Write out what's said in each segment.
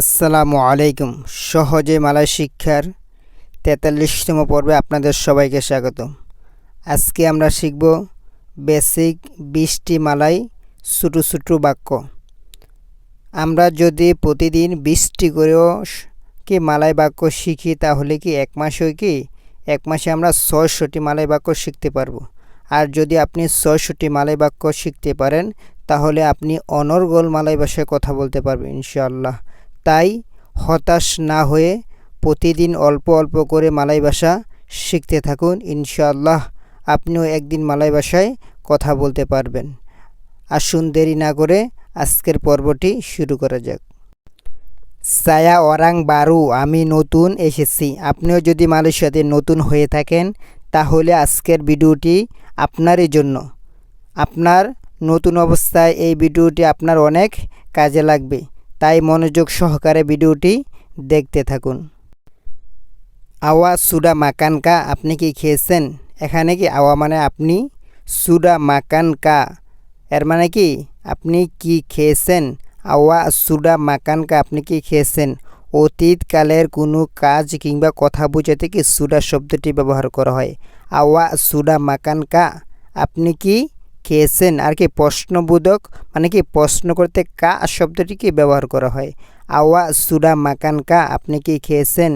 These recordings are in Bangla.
আসসালামু আলাইকুম। সহজে মালয় শিক্ষার তেতাল্লিশতম পর্বে আপনাদের সবাইকে স্বাগত। আজকে আমরা শিখব বেসিক বিশটি মালাই ছোটো ছোটো বাক্য। আমরা যদি প্রতিদিন বিশটি করেও কি মালাই বাক্য শিখি, তাহলে কি এক মাসে কি? এক মাসে আমরা ছয়শটি মালাই বাক্য শিখতে পারব। আর যদি আপনি ছয়শটি মালাই বাক্য শিখতে পারেন, তাহলে আপনি অনর্গল মালাই ভাষায় কথা বলতে পারবেন, ইনশাআল্লাহ। তাই হতাশ না হয়ে প্রতিদিন অল্প অল্প করে মালাই ভাষা শিখতে থাকুন, ইনশাআল্লাহ আপনিও একদিন মালাই ভাষায় কথা বলতে পারবেন। আসুন দেরি না করে আজকের পর্বটি শুরু করা যাক। সায়া ওরাং বারু, আমি নতুন এসেছি। আপনিও যদি মালয়েশিয়াতে নতুন হয়ে থাকেন, তাহলে আজকের ভিডিওটি আপনারই জন্য। আপনার নতুন অবস্থায় এই ভিডিওটি আপনার অনেক কাজে লাগবে। তাই মনোযোগ সহকারে ভিডিওটি দেখতে থাকুন। আওয়া সুডা মাকান কা আপনি কি খেয়েছেন? এখানে কি আওয়া মানে আপনি? সুডা মাকান কা। এর মানে কি? আপনি কি খেয়েছেন? আওয়া সুডা মাকান কা আপনি কি খেয়েছেন? অতীতকালের কোনো কাজ কিংবা কথা বোঝাতে কি সুডা শব্দটি ব্যবহার করা হয়? আওয়া সুডা মাকান কা। আপনি কি খেয়েছেন আর কি প্রশ্নবোধক মানে কি প্রশ্ন করতে কা শব্দটিকে ব্যবহার করা হয়? আওয়া সুডা মাকান কা, আপনি কি খেয়েছেন?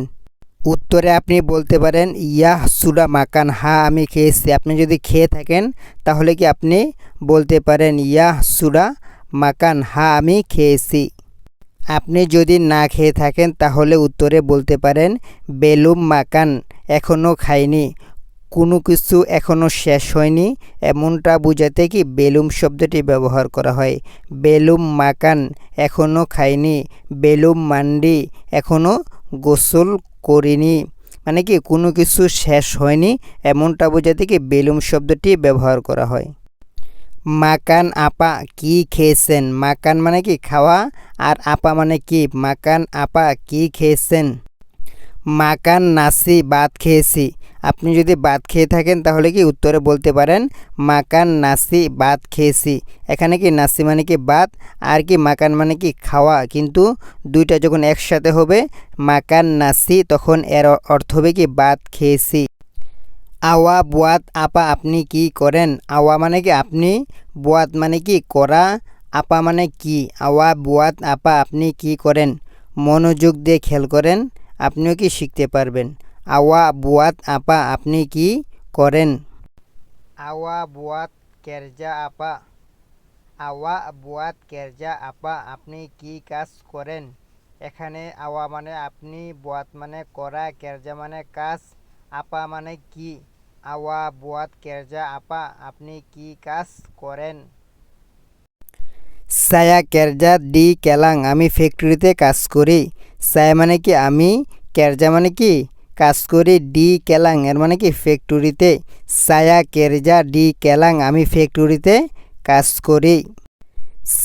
উত্তরে আপনি বলতে পারেন, ইয়াহ সুডা মাকান, হা, আমি খেয়েছি। আপনি যদি খেয়ে থাকেন, তাহলে কি আপনি বলতে পারেন, ইয়াহ সুডা মাকান, হা, আমি খেয়েছি। আপনি যদি না খেয়ে থাকেন, তাহলে উত্তরে বলতে পারেন, বেলুম মাকান এখনও খাইনি। কোনো কিছু এখনও শেষ হয়নি। এমনটা বোঝাতে কি বেলুম শব্দটি ব্যবহার করা হয়? বেলুম মাকান এখনও খাইনি বেলুম মান্ডি এখনও গোসল করিনি। মানে কি কোনো কিছু শেষ হয়নি? এমনটা বোঝাতে কি বেলুম শব্দটি ব্যবহার করা হয়? মাকান আপা কি খেয়েছেন? মাকান মানে কি খাওয়া? আর আপা মানে কি? মাকান আপা কি খেয়েছেন? মাকান নাসি ভাত খেয়েছি। আপনি যদি ভাত খেয়ে থাকেন, তাহলে কি উত্তরে বলতে পারেন, মাকান নাসি ভাত খেয়েছি এখানে কি নাসি মানে কি ভাত আর কি মাকান মানে কি খাওয়া? কিন্তু দুইটা যখন একসাথে হবে, মাকান নাসি, তখন এর অর্থ হবে কি ভাত খেয়েছি। আওয়া, বুয়াত, আপা, আপনি কি করেন? আওয়া মানে কি আপনি, বুয়াত মানে কি করা? আপা মানে কি? আওয়া, বুয়াত, আপা, আপনি কি করেন? মনোযোগ দিয়ে খেয়াল করেন, আপনিও কি শিখতে পারবেন? আওয়া বুয়াত আপা আপনি কি করেন? আওয়া বুয়াত কেরজা আপা। আওয়া বুয়াত কেরজা আপা আপনি কি কাজ করেন? এখানে আওয়া মানে আপনি বুয়াত মানে করা কেরজা মানে কাজ আপা মানে কি? আওয়া বুয়াত কেরজা আপা আপনি কি কাজ করেন? সায়া কেরজা ডি কেলাং আমি ফ্যাক্টরিতে কাজ করি। সায়া মানে কি আমি কেরজা মানে কি? কাজ করি, ডি কেলাং। এর মানে কি? ফ্যাক্টরিতে। সায়া কেরজা, ডি কেলাং। আমি ফ্যাক্টরিতে কাজ করি।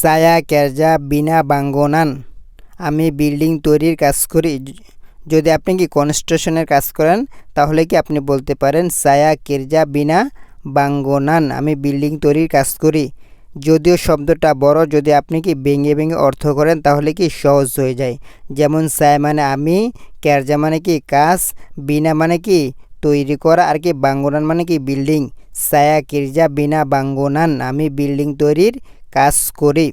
সায়া কেরজা, বিনা বাঙ্গনান। আমি বিল্ডিং তৈরির কাজ করি। যদি আপনি কি কনস্ট্রাকশনের কাজ করেন, তাহলে কি আপনি বলতে পারেন সায়া কেরজা, বিনা বাঙ্গনান। আমি বিল্ডিং তৈরির কাজ করি। যদিও শব্দটা বড়, যদি আপনি কি ভেঙে ভেঙে অর্থ করেন, তাহলে কি সহজ হয়ে যায়? যেমন সায়া মানে আমি কেরজা মানে কি কাজ বিনা মানে কি তৈরি করা, আর কি বাঙ্গনান মানে কি বিল্ডিং। সায়া কিরজা বিনা বাঙ্গনান, আমি বিল্ডিং তৈরির কাজ করি।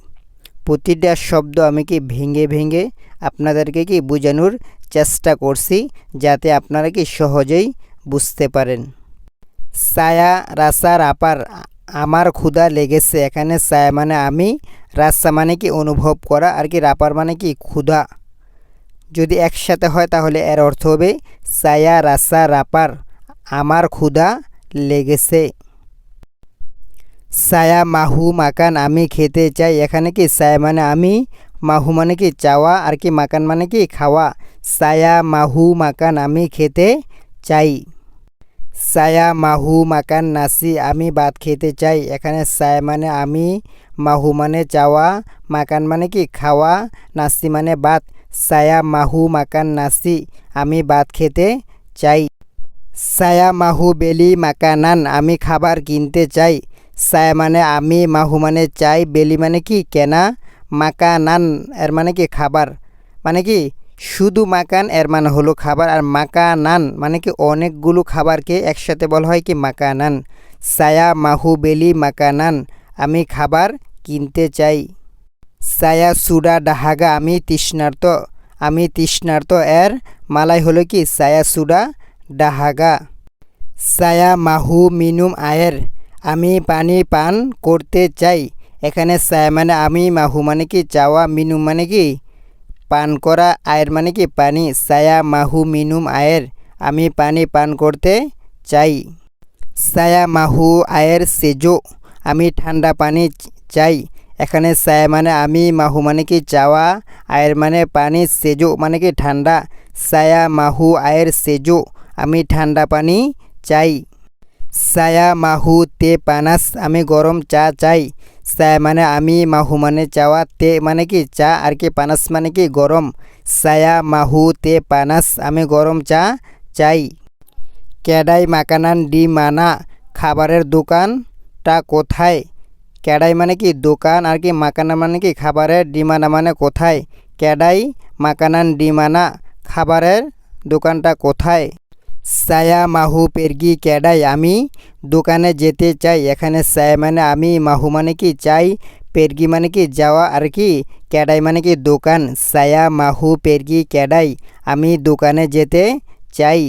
প্রতিটা শব্দ আমি কি ভেঙে ভেঙে আপনাদেরকে কি বোঝানোর চেষ্টা করছি, যাতে আপনারা কি সহজেই বুঝতে পারেন। সায়া রাসার আপার আমার ক্ষুধা লেগেছে। এখানে সায়া মানে আমি, রাস্তা মানে কি অনুভব করা, আর কি রাপার মানে কি ক্ষুধা। যদি একসাথে হয় তাহলে এর অর্থ হবে সায়া রাসা রাপার, আমার ক্ষুধা লেগেছে। সায়া মাহু, মাকান, আমি খেতে চাই। এখানে কি সায়া মানে আমি, মাহু মানে কি চাওয়া, আর কি মাকান মানে কি খাওয়া। সায়া মাহু, মাকান, আমি খেতে চাই। সায়া মাহু মাকান নাসি, আমি ভাত খেতে চাই। এখানে সায়া মানে আমি, মাহু মানে চাওয়া, মাকান মানে কি? খাওয়া, নাসি মানে ভাত। সায়া মাহু মাকান নাসি, আমি ভাত খেতে চাই। সায়া মাহু বেলি মাকানান, আমি খাবার কিনতে চাই। সায়া মানে আমি, মাহু মানে চাই, বেলি মানে কি? কেনা, মাকানান, এর মানে কি? খাবার। মানে কি? শুধু মাকান, এর মানে হলো খাবার, আর মাকানান মানে কি অনেকগুলো খাবারকে একসাথে বলা হয় কি মাকানান। সায়া, মাহু, বেলি, মাকানান, আমি খাবার কিনতে চাই। সায়া সুডা ডাহাগা, আমি তৃষ্ণার্ত। আমি তৃষ্ণার্ত, এর মালাই হলো কি? সায়া সুডা ডাহাগা। সায়া, মাহু, মিনুম, আয়ের, আমি পানি পান করতে চাই। এখানে সায়া মানে আমি, মাহু মানে কি? চাওয়া, মিনুম মানে কি? পান করা আয়ের মানে কি? পানি সায়া মাহু মিনুম আয়ের। আমি পানি পান করতে চাই। সায়া মাহু আয়ের সেজো। আমি ঠান্ডা পানি চাই। এখানে সায়া মানে আমি, মাহু মানে কি? চাওয়া। আয়ের মানে পানি সেজো মানে কি? ঠান্ডা। সায়া মাহু আয়ের সেজো। আমি ঠান্ডা পানি চাই। সায়া মাহু তে পানাস। আমি গরম চা চাই। সায়া মানে আমি মাহু মানে চাওয়া, তে মানে কি চা আর কি পানাস মানে কি গরম? সায়া, মাহু, তে পানাস, আমি গরম চা চাই। ক্যাডাই মাকানান, ডি, মানা, খাবারের দোকানটা কোথায়? ক্যাডাই মানে কি দোকান আর কি মাকানা মানে কি খাবারের ডিমানা মানে কোথায়? ক্যাডাই মাকানান ডিমানা খাবারের দোকানটা কোথায়? সায়া মাহু পেরগি ক্যাডাই আমি দোকানে যেতে চাই। এখানে সায়া মানে আমি, মাহু মানে কি চাই, পেরগি মানে কি যাওয়া, আর কি ক্যাডাই মানে কি দোকান। সায়া মাহু পেরগি ক্যাডাই আমি দোকানে যেতে চাই।